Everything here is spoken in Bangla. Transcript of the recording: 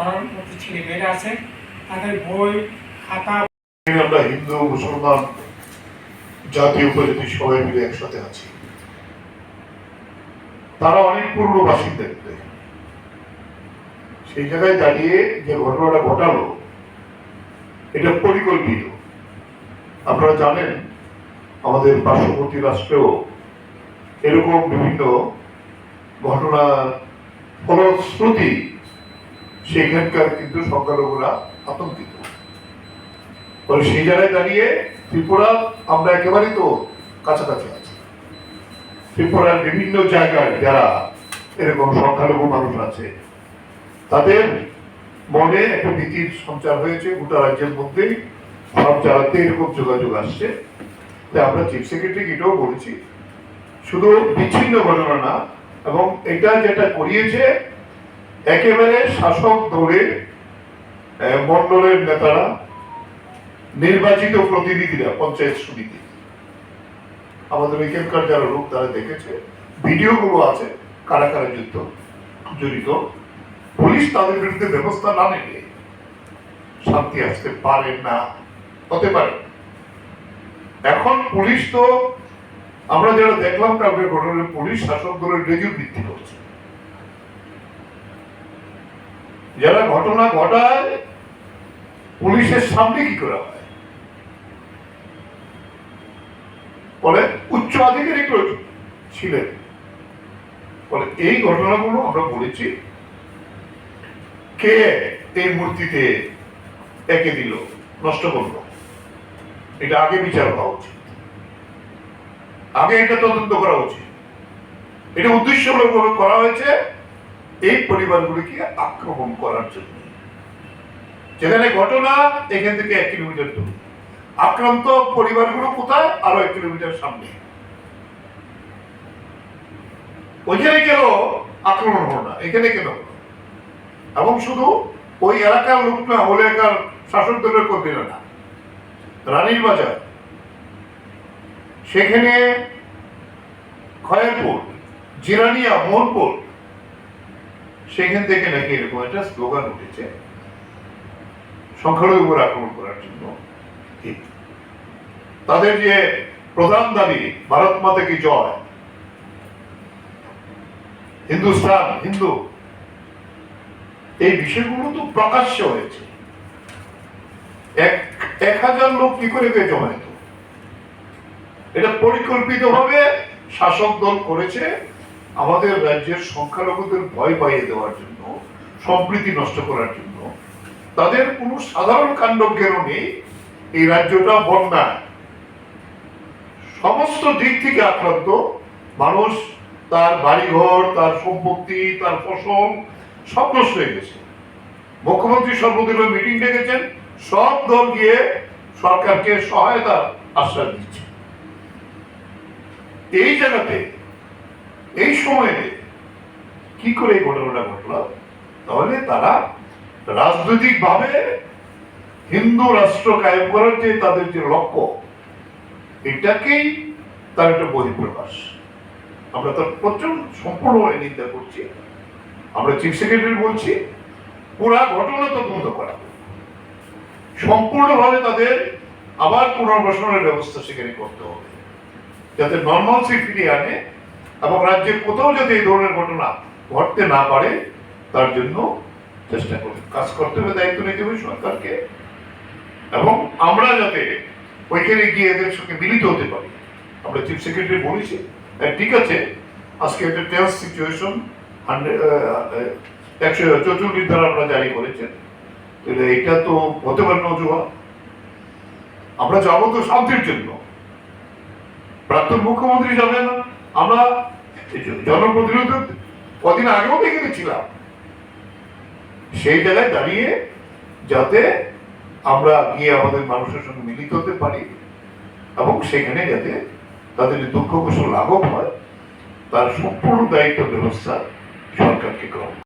পড়ার মতো ছেলে মেয়েরা আছে। তাদের বই, খাতা। আমরা হিন্দু, মুসলমান জাতীয় উপজাতি সবাই মিলে একসাথে আছি। তারা অনেক পূর্ণ বাসিন্দা সেই জায়গায় দাঁড়িয়ে যে ঘটনাটা ঘটালো, এটা পরিকল্পিত। আপনারা জানেন, আমাদের পার্শ্ববর্তী রাষ্ট্রেও এরকম বিভিন্ন ঘটনা ফলশ্রুতি সেখানকার কিন্তু সংখ্যালঘুরা আতঙ্কিত। ফলে সেই জায়গায় দাঁড়িয়ে ত্রিপুরা আমরা একেবারেই তো কাছাকাছি আছি। ত্রিপুরার বিভিন্ন জায়গায় যারা এরকম সংখ্যালঘু মানুষ আছে, তাদের মনে একটা ভীতির সঞ্চার হয়েছে, গোটা রাজ্যের মধ্যেই সব জায়গাতে এরকম যোগাযোগ আসছে। তাই আমরা চিফ সেক্রেটারি এটাও বলেছি। শুধু বিচ্ছিন্ন ঘটনা না, এবং এটা যেটা করিয়েছে একেবারে শাসক দলের আহ, মণ্ডলের নেতারা নির্বাচিত প্রতিনিধিরা পঞ্চায়েত সমিতি। আমাদের এখানকার যারা লোক তারা দেখেছে ভিডিওগুলো আছে কারা কারা যুদ্ধ জড়িত। পুলিশ তাদের বিরুদ্ধে ব্যবস্থা না নিলে শান্তি আসতে পারে না হতে পারে। এখন পুলিশ তো আমরা যারা দেখলাম কালকে ঘটনার পুলিশ শাসক দলের রেজুর বৃদ্ধি করছে। যারা ঘটনা ঘটায়, পুলিশের সামনে কি করা হয়? বলে উচ্চ আধিকারিক ছিলেন। বলে এই ঘটনাগুলো আমরা বলেছি। কে এই মূর্তিতে একে দিল, নষ্ট করল? এটা আগে বিচার হওয়া উচিত। আগে এটা তদন্ত করা উচিত। এটা উদ্দেশ্যমূলকভাবে করা হয়েছে। এই পরিবারগুলিকে আক্রমণ করার জন্য। যেখানে ঘটনা, এখান থেকে এক কিলোমিটার দূর। আক্রান্ত পরিবারগুলো কোথায়? আরও এক কিলোমিটার সামনে। ওইখানে কেন আক্রমণ হলো না? এখানে কেন এবং শুধু ওই এলাকার লোক না ওই এলাকার শাসক দলের কর্মীরা না। রানীর বাজার। সেখানে খয়েরপুর, জিরানিয়া, মোহনপুর সেখান থেকে নাকি এরকম একটা স্লোগান উঠেছে, সংখ্যালঘু উপর আক্রমণ করার জন্য। তাদের যে প্রধান দাবি, ভারত মাতা কি জয়? হিন্দুস্তান, হিন্দু। এই বিষয়গুলো তো প্রকাশ্য হয়েছে। এক হাজার লোক কি করে গিয়ে জমায়েত? এটা পরিকল্পিতভাবে শাসক দল করেছে আমাদের রাজ্যের সংখ্যালঘুদের ভয় পাইয়ে দেওয়ার জন্য, সম্প্রীতি নষ্ট করার জন্য, তাদের কোনো সাধারণ কাণ্ড জ্ঞান নেই, এই রাজ্যটা বন্যায়। সমস্ত দিক থেকে আক্রান্ত মানুষ, তার বাড়িঘর, তার সম্পত্তি, তার ফসল সব নষ্ট হয়ে গেছে। মুখ্যমন্ত্রী সর্বদলীয় মিটিং ডেকেছেন, সব দল গিয়ে সরকারকে সহায়তা আশ্বাস দিচ্ছে। এই জায়গাতে এই সময়ে কি করে এই ঘটনাটা ঘটল? তাহলে তারা রাজনৈতিক ভাবে হিন্দু রাষ্ট্র কায়েম করার যে তাদের যে লক্ষ্য, এটাকেই তার একটা বহিঃপ্রকাশ। আমরা তার প্রচুর সম্পূর্ণভাবে নিন্দা করছি। আমরা চিফ সেক্রেটারি বলছি, পুরা ঘটনা তদন্ত করা। সম্পূর্ণভাবে তাদের আবার পুনর্বাসনের ব্যবস্থা সেখানে করতে হবে। যাতে নর্মালসি ফিরিয়ে আনে এবং রাজ্যের কোথাও যাতে এই ধরনের ঘটনা ঘটতে না পারে, তার জন্য চেষ্টা করবে কাজ করতে হবে, দায়িত্ব নিতে হবে সরকারকে। এবং আমরা যাতে ওইখানে গিয়ে এদের সঙ্গে মিলিত হতে পারি। আমরা চিফ সেক্রেটারি বলেছি ঠিক আছে, আজকে একটা টেন্স সিচুয়েশন একশো চৌচল্লিশ ধারা আপনারা জারি করেছেন। তাহলে এটা তো হতে পারে না অজুহাত। আমরা যাব তো শান্তির জন্য। প্রাক্তন মুখ্যমন্ত্রী যাবেন আমরা জনপ্রতিরোধ কদিন আগেও দেখে গেছিলাম। সেই জায়গায় দাঁড়িয়ে যাতে আমরা গিয়ে আমাদের মানুষের সঙ্গে মিলিত হতে পারি এবং সেখানে যাতে তাদের দুঃখ কষ্ট লাঘব হয়, তার সম্পূর্ণ দায়িত্ব, ব্যবস্থা সরকারকে গ্রহণ